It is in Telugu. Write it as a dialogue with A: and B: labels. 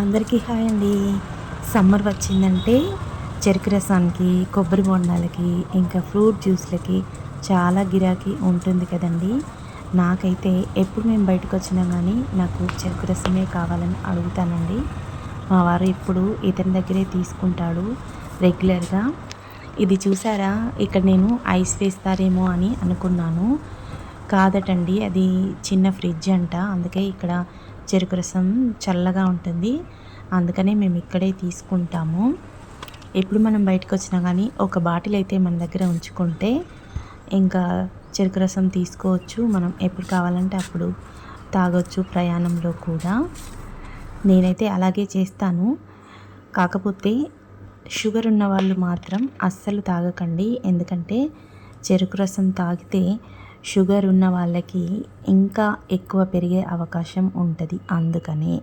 A: అందరికీ హాయ్ అండి. సమ్మర్ వచ్చిందంటే చెరుకు రసానికి కొబ్బరి బొండాలకి ఇంకా ఫ్రూట్ జ్యూస్లకి చాలా గిరాకీ ఉంటుంది కదండి. నాకైతే ఎప్పుడు మేము బయటకు వచ్చినా కానీ నాకు చెరుకు రసమే కావాలని అడుగుతానండి. మా వారు ఇప్పుడు ఇతని దగ్గరే తీసుకుంటాడు రెగ్యులర్గా. ఇది చూసారా? ఇక్కడ నేను ఐస్ వేస్తారేమో అని అనుకున్నాను. కాదటండి అది చిన్న ఫ్రిడ్జ్ అంట. అందుకే ఇక్కడ చెరుకు రసం చల్లగా ఉంటుంది. అందుకనే మేము ఇక్కడే తీసుకుంటాము. ఎప్పుడు మనం బయటకు వచ్చినా కానీ ఒక బాటిల్ అయితే మన దగ్గర ఉంచుకుంటే ఇంకా చెరుకు రసం తీసుకోవచ్చు. మనం ఎప్పుడు కావాలంటే అప్పుడు తాగొచ్చు ప్రయాణంలో కూడా. నేనైతే అలాగే చేస్తాను. కాకపోతే షుగర్ ఉన్న వాళ్ళు మాత్రం అస్సలు తాగకండి. ఎందుకంటే చెరుకు రసం తాగితే షుగర్ ఉన్న వాళ్ళకి ఇంకా ఎక్కువ పెరిగే అవకాశం ఉంటుంది. అందుకనే